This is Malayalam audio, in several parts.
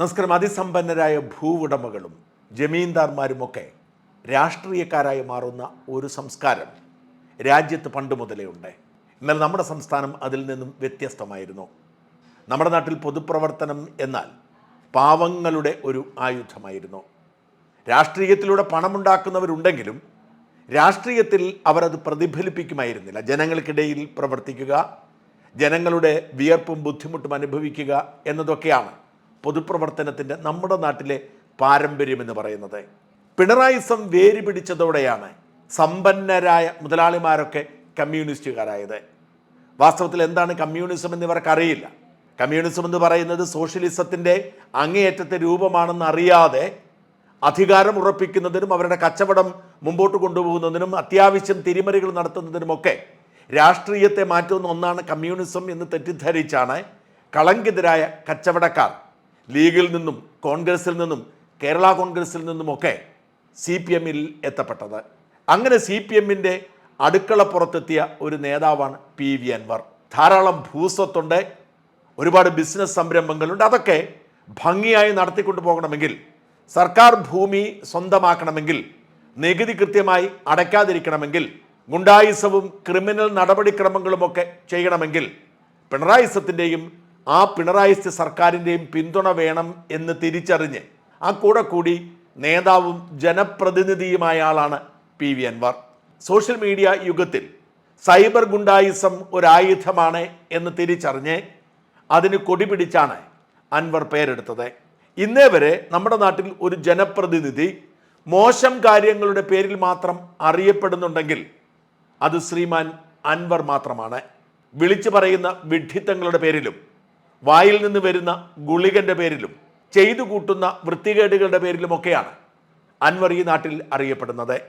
നമസ്കാരം. അതിസമ്പന്നരായ ഭൂവുടമകളും ജമീന്ദാർമാരുമൊക്കെ രാഷ്ട്രീയക്കാരായി മാറുന്ന ഒരു സംസ്കാരം രാജ്യത്ത് പണ്ട് മുതലേ ഉണ്ട്. എന്നാൽ നമ്മുടെ സംസ്ഥാനം അതിൽ നിന്നും വ്യത്യസ്തമായിരുന്നു. നമ്മുടെ നാട്ടിൽ പൊതുപ്രവർത്തനം എന്നാൽ പാവങ്ങളുടെ ഒരു ആയുധമായിരുന്നു. രാഷ്ട്രീയത്തിലൂടെ പണമുണ്ടാക്കുന്നവരുണ്ടെങ്കിലും രാഷ്ട്രീയത്തിൽ അവരത് പ്രതിഫലിപ്പിക്കുമായിരുന്നില്ല. ജനങ്ങൾക്കിടയിൽ പ്രവർത്തിക്കുക ജനങ്ങളുടെ വിയർപ്പും ബുദ്ധിമുട്ടും അനുഭവിക്കുക എന്നതൊക്കെയാണ് പൊതുപ്രവർത്തനത്തിന്റെ നമ്മുടെ നാട്ടിലെ പാരമ്പര്യമെന്ന് പറയുന്നത്. പിണറായിസം വേര് പിടിച്ചതോടെയാണ് സമ്പന്നരായ മുതലാളിമാരൊക്കെ കമ്മ്യൂണിസ്റ്റുകാരായത്. വാസ്തവത്തിൽ എന്താണ് കമ്മ്യൂണിസം എന്ന് ഇവർക്കറിയില്ല കമ്മ്യൂണിസം എന്ന് പറയുന്നത് സോഷ്യലിസത്തിന്റെ അങ്ങേയറ്റത്തെ രൂപമാണെന്ന് അറിയാതെ അധികാരം ഉറപ്പിക്കുന്നതിനും അവരുടെ കച്ചവടം മുമ്പോട്ട് കൊണ്ടുപോകുന്നതിനും അത്യാവശ്യം തിരിമറികൾ നടത്തുന്നതിനുമൊക്കെ രാഷ്ട്രീയത്തെ മാറ്റുന്ന ഒന്നാണ് കമ്മ്യൂണിസം എന്ന് തെറ്റിദ്ധരിച്ചാണ് കളങ്കിതരായ കച്ചവടക്കാർ ലീഗിൽ നിന്നും കോൺഗ്രസിൽ നിന്നും കേരള കോൺഗ്രസിൽ നിന്നുമൊക്കെ സി പി എമ്മിൽ എത്തപ്പെട്ടത്. അങ്ങനെ സി പി എമ്മിന്റെ അടുക്കള പുറത്തെത്തിയ ഒരു നേതാവാണ് പി വി അൻവർ. ധാരാളം ഭൂസ്വത്തുണ്ട് ഒരുപാട് ബിസിനസ് സംരംഭങ്ങളുണ്ട്. അതൊക്കെ ഭംഗിയായി നടത്തിക്കൊണ്ടു പോകണമെങ്കിൽ സർക്കാർ ഭൂമി സ്വന്തമാക്കണമെങ്കിൽ നികുതി കൃത്യമായി അടയ്ക്കാതിരിക്കണമെങ്കിൽ ഗുണ്ടായുസവും ക്രിമിനൽ നടപടിക്രമങ്ങളുമൊക്കെ ചെയ്യണമെങ്കിൽ പിണറായിസത്തിന്റെയും ആ പിണറായി സർക്കാരിന്റെയും പിന്തുണ വേണം എന്ന് തിരിച്ചറിഞ്ഞ് ആ കൂടെ കൂടി നേതാവും ജനപ്രതിനിധിയുമായ ആളാണ് P V Anvar. Social media യുഗത്തിൽ സൈബർ ഗുണ്ടായിസം ഒരായുധമാണ് എന്ന് തിരിച്ചറിഞ്ഞ് അതിന് കൊടി പിടിച്ചാണ് അൻവർ പേരെടുത്തത്. ഇന്നേ വരെ നമ്മുടെ നാട്ടിൽ ഒരു ജനപ്രതിനിധി മോശം കാര്യങ്ങളുടെ പേരിൽ മാത്രം അറിയപ്പെടുന്നുണ്ടെങ്കിൽ അത് ശ്രീമാൻ അൻവർ മാത്രമാണ്. വിളിച്ചു പറയുന്ന വിഡ്ഢിത്തങ്ങളുടെ പേരിലും വായിൽ നിന്ന് വരുന്ന ഗുളികന്റെ പേരിലും ചെയ്തു കൂട്ടുന്ന വൃത്തികേടുകളുടെ പേരിലുമൊക്കെയാണ് അൻവർ ഈ നാട്ടിൽ അറിയപ്പെടുന്നത്.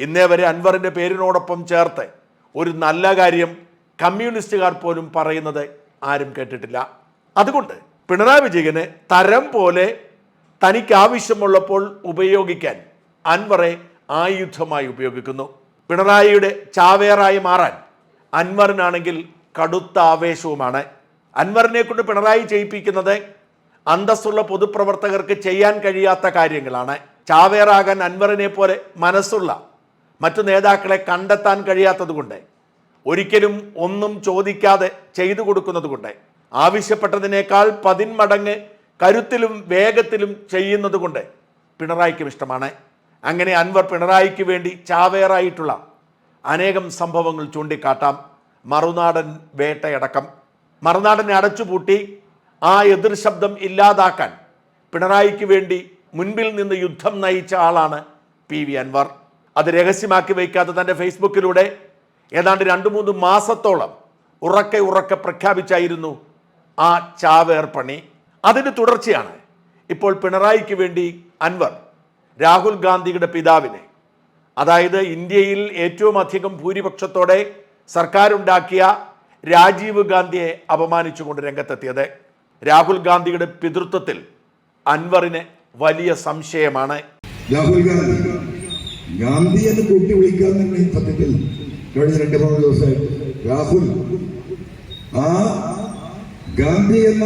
ഇന്നേ വരെ അൻവറിന്റെ പേരിനോടൊപ്പം ചേർത്ത് ഒരു നല്ല കാര്യം കമ്മ്യൂണിസ്റ്റുകാർ പോലും പറയുന്നത് ആരും കേട്ടിട്ടില്ല. അതുകൊണ്ട് പിണറായി വിജയന് തരം പോലെ തനിക്ക് ആവശ്യമുള്ളപ്പോൾ ഉപയോഗിക്കാൻ അൻവറെ ആയുധമായി ഉപയോഗിക്കുന്നു. പിണറായിയുടെ ചാവേറായി മാറാൻ അൻവറിനാണെങ്കിൽ കടുത്ത ആവേശവുമാണ്. അൻവറിനെ കൊണ്ട് പിണറായി ചെയ്യിപ്പിക്കുന്നത് അന്തസ്സുള്ള പൊതുപ്രവർത്തകർക്ക് ചെയ്യാൻ കഴിയാത്ത കാര്യങ്ങളാണ്. ചാവേറാകാൻ അൻവറിനെ പോലെ മനസ്സുള്ള മറ്റു നേതാക്കളെ കണ്ടെത്താൻ കഴിയാത്തതുകൊണ്ട് ഒരിക്കലും ഒന്നും ചോദിക്കാതെ ചെയ്തു കൊടുക്കുന്നത് കൊണ്ട് ആവശ്യപ്പെട്ടതിനേക്കാൾ പതിന്മടങ്ങ് കരുത്തിലും വേഗത്തിലും ചെയ്യുന്നത് കൊണ്ട് പിണറായിക്കും ഇഷ്ടമാണ്. അങ്ങനെ അൻവർ പിണറായിക്ക് വേണ്ടി ചാവേറായിട്ടുള്ള അനേകം സംഭവങ്ങൾ ചൂണ്ടിക്കാട്ടാം. മറുനാടൻ വേട്ടയടക്കം. മറുനാടനെ അടച്ചുപൂട്ടി ആ എതിർ ശബ്ദം ഇല്ലാതാക്കാൻ പിണറായിക്ക് വേണ്ടി മുൻപിൽ നിന്ന് യുദ്ധം നയിച്ച ആളാണ് പി വി അൻവർ. അത് രഹസ്യമാക്കി വയ്ക്കാതെ തന്റെ ഫേസ്ബുക്കിലൂടെ ഏതാണ്ട് രണ്ട് മൂന്ന് മാസത്തോളം ഉറക്കെ ഉറക്കെ പ്രഖ്യാപിച്ചായിരുന്നു ആ ചാവേർ പണി. അതിന് തുടർച്ചയാണ് ഇപ്പോൾ പിണറായിക്ക് വേണ്ടി അൻവർ രാഹുൽ ഗാന്ധിയുടെ പിതാവിനെ അതായത് ഇന്ത്യയിൽ ഏറ്റവും അധികം ഭൂരിപക്ഷത്തോടെ സർക്കാരുണ്ടാക്കിയ രാജീവ് ഗാന്ധിയെ അപമാനിച്ചുകൊണ്ട് രംഗത്തെത്തിയത് രാഹുൽ ഗാന്ധിയുടെ പിതൃത്വത്തിൽ അൻവറിന് വലിയ സംശയമാണ്. രാഹുൽ ഗാന്ധി ഗാന്ധി എന്ന് കൂട്ടി വിളിക്കാൻ തന്നെ സത്യത്തിൽ കഴിഞ്ഞ രണ്ട് മൂന്ന് ദിവസമായിട്ട് രാഹുൽ ആ ഗാന്ധി എന്ന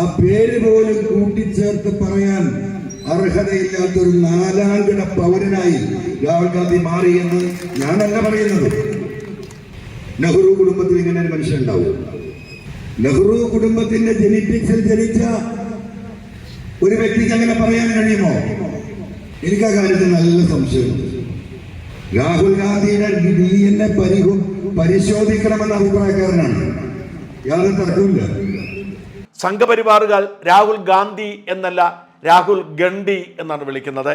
ആ പേര് പോലും കൂട്ടിച്ചേർത്ത് പറയാൻ അർഹതയില്ലാത്ത ഒരു നാലാംകിട പൗരനായി രാഹുൽ ഗാന്ധി മാറി എന്ന് ഞാനല്ല പറയുന്നത്. നെഹ്റു കുടുംബത്തിൽ ഇങ്ങനെ ഒരു മനുഷ്യൻ ഉണ്ടാവും. നെഹ്റു കുടുംബത്തിന്റെ ജനിറ്റിക്സിൽ ജനിച്ച ഒരു വ്യക്തിക്ക് അങ്ങനെ പറയാൻ കഴിയുമോ? എനിക്ക് ആ കാര്യത്തിൽ നല്ല സംശയമുണ്ട് രാഹുൽ ഗാന്ധിയുടെ ഡി എൻ പരിശോധിക്കണമെന്ന അഭിപ്രായക്കാരനാണ്. യാതൊരു തർക്കമില്ല സംഘപരിവാറുകാർ രാഹുൽ ഗാന്ധി എന്നല്ല രാഹുൽ ഗണ്ഡി എന്നാണ് വിളിക്കുന്നത്.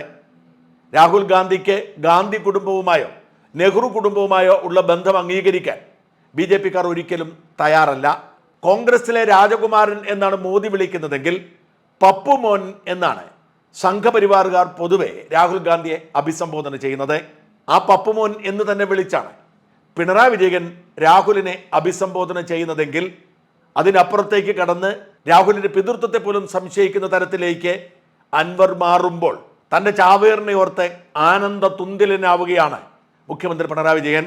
രാഹുൽ ഗാന്ധിക്ക് ഗാന്ധി കുടുംബവുമായോ നെഹ്റു കുടുംബവുമായോ ഉള്ള ബന്ധം അംഗീകരിക്കാൻ ബി ജെ പിക്കാർ ഒരിക്കലും തയ്യാറല്ല. കോൺഗ്രസിലെ രാജകുമാരൻ എന്നാണ് മോദി വിളിക്കുന്നതെങ്കിൽ പപ്പുമോൻ എന്നാണ് സംഘപരിവാറുകാർ പൊതുവെ രാഹുൽ ഗാന്ധിയെ അഭിസംബോധന ചെയ്യുന്നത്. ആ പപ്പുമോൻ എന്ന് തന്നെ വിളിച്ചാണ്. പിണറായി വിജയൻ രാഹുലിനെ അഭിസംബോധന ചെയ്യുന്നതെങ്കിൽ അതിനപ്പുറത്തേക്ക് കടന്ന് രാഹുലിന്റെ പിതൃത്വത്തെ പോലും സംശയിക്കുന്ന തരത്തിലേക്ക് അൻവർ മാറുമ്പോൾ തന്റെ ചാവേറിനെ ഓർത്ത് ആനന്ദ തുന്തിലനാവുകയാണ് മുഖ്യമന്ത്രി പിണറായി വിജയൻ.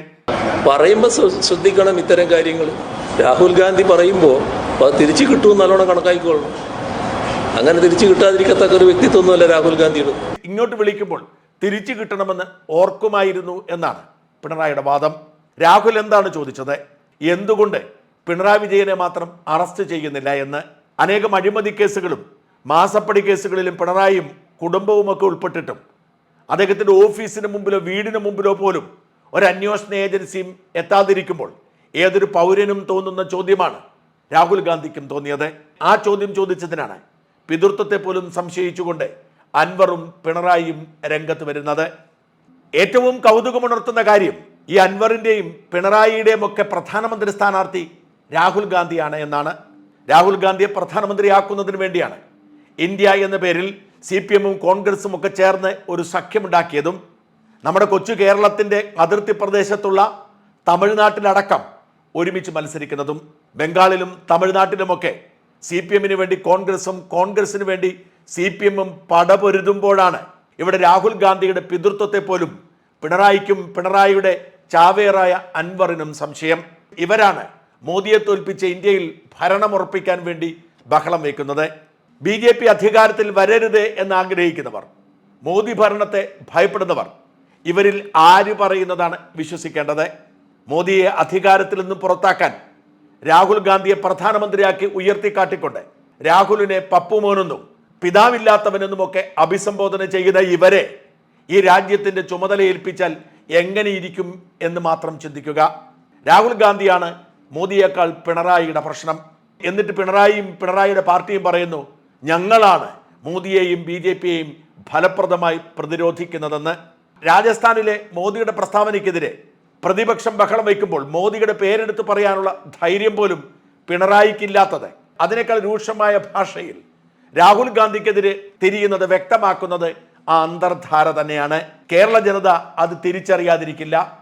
പറയുമ്പോൾ ശ്രദ്ധിക്കണം ഇത്തരം കാര്യങ്ങൾ. രാഹുൽ ഗാന്ധി പറയുമ്പോൾ അത് തിരിച്ചു കിട്ടുമെന്ന് നല്ലോണം കണക്കാക്കിക്കൊള്ളണം അങ്ങനെ തിരിച്ചു കിട്ടാതിരിക്കത്തക്ക ഒരു വ്യക്തിത്വമൊന്നുമല്ല രാഹുൽ ഗാന്ധിയുടെ. ഇങ്ങോട്ട് വിളിക്കുമ്പോൾ തിരിച്ചു കിട്ടണമെന്ന് ഓർക്കുമായിരുന്നു എന്നാണ് പിണറായിയുടെ വാദം. രാഹുൽ എന്താണ് ചോദിച്ചത്? എന്തുകൊണ്ട് പിണറായി വിജയനെ മാത്രം അറസ്റ്റ് ചെയ്യുന്നില്ല എന്ന്? അനേകം അഴിമതി കേസുകളും മാസപ്പടി കേസുകളിലും പിണറായിയും കുടുംബവുമൊക്കെ ഉൾപ്പെട്ടിട്ടും അദ്ദേഹത്തിന്റെ ഓഫീസിന് മുമ്പിലോ വീടിന് മുമ്പിലോ പോലും ഒരു അന്വേഷണ ഏജൻസിയും എത്താതിരിക്കുമ്പോൾ ഏതൊരു പൗരനും തോന്നുന്ന ചോദ്യമാണ് രാഹുൽ ഗാന്ധിക്കും തോന്നിയത്. ആ ചോദ്യം ചോദിച്ചതിനാണ് പിതൃത്വത്തെ പോലും സംശയിച്ചുകൊണ്ട് അൻവറും പിണറായിയും രംഗത്ത് വരുന്നത്. ഏറ്റവും കൗതുകമുണർത്തുന്ന കാര്യം ഈ അൻവറിന്റെയും പിണറായിയുടെയും ഒക്കെ പ്രധാനമന്ത്രി സ്ഥാനാർത്ഥി രാഹുൽ ഗാന്ധിയാണ് എന്നാണ്. രാഹുൽ ഗാന്ധിയെ പ്രധാനമന്ത്രിയാക്കുന്നതിന് വേണ്ടിയാണ് ഇന്ത്യ എന്ന പേരിൽ സി പി എമ്മും കോൺഗ്രസും ഒക്കെ ചേർന്ന് ഒരു സഖ്യമുണ്ടാക്കിയതും നമ്മുടെ കൊച്ചു കേരളത്തിന്റെ അതിർത്തി പ്രദേശത്തുള്ള തമിഴ്നാട്ടിലടക്കം ഒരുമിച്ച് മത്സരിക്കുന്നതും ബംഗാളിലും തമിഴ്നാട്ടിലുമൊക്കെ സി പി എമ്മിന് വേണ്ടി കോൺഗ്രസും കോൺഗ്രസിന് വേണ്ടി സി പി എമ്മും പടപൊരുതുമ്പോഴാണ് ഇവിടെ രാഹുൽ ഗാന്ധിയുടെ പിതൃത്വത്തെ പോലും പിണറായിക്കും പിണറായിയുടെ ചാവേറായ അൻവറിനും സംശയം. ഇവരാണ് മോദിയെ തോൽപ്പിച്ച് ഇന്ത്യയിൽ ഭരണമുറപ്പിക്കാൻ വേണ്ടി ബഹളം വയ്ക്കുന്നത്. ബി ജെ പി അധികാരത്തിൽ വരരുത് എന്ന് ആഗ്രഹിക്കുന്നവർ മോദി ഭരണത്തെ ഭയപ്പെടുന്നവർ ഇവരിൽ ആര് പറയുന്നതാണ് വിശ്വസിക്കേണ്ടത്? മോദിയെ അധികാരത്തിൽ നിന്നും പുറത്താക്കാൻ രാഹുൽ ഗാന്ധിയെ പ്രധാനമന്ത്രിയാക്കി ഉയർത്തിക്കാട്ടിക്കൊണ്ട് രാഹുലിനെ പപ്പുമോനെന്നും പിതാവില്ലാത്തവനെന്നുമൊക്കെ അഭിസംബോധന ചെയ്യുന്ന ഇവരെ ഈ രാജ്യത്തിന്റെ ചുമതല ഏൽപ്പിച്ചാൽ എങ്ങനെയിരിക്കും എന്ന് മാത്രം ചിന്തിക്കുക. രാഹുൽ ഗാന്ധിയാണ് മോദിയേക്കാൾ പിണറായിയുടെ പ്രശ്നം. എന്നിട്ട് പിണറായിയും പിണറായിയുടെ പാർട്ടിയും പറയുന്നു ഞങ്ങളാണ് മോദിയെയും ബി ജെ പിയെയും ഫലപ്രദമായി പ്രതിരോധിക്കുന്നതെന്ന് രാജസ്ഥാനിലെ മോദിയുടെ പ്രസ്താവനയ്ക്കെതിരെ പ്രതിപക്ഷം ബഹളം വയ്ക്കുമ്പോൾ മോദിയുടെ പേരെടുത്ത് പറയാനുള്ള ധൈര്യം പോലും പിണറായിക്കില്ലാത്തത്. അതിനേക്കാൾ രൂക്ഷമായ ഭാഷയിൽ രാഹുൽ ഗാന്ധിക്കെതിരെ തിരിയുന്നത് വ്യക്തമാക്കുന്നത് ആ അന്തർധാര തന്നെയാണ്. കേരള ജനത അത് തിരിച്ചറിയാതിരിക്കില്ല.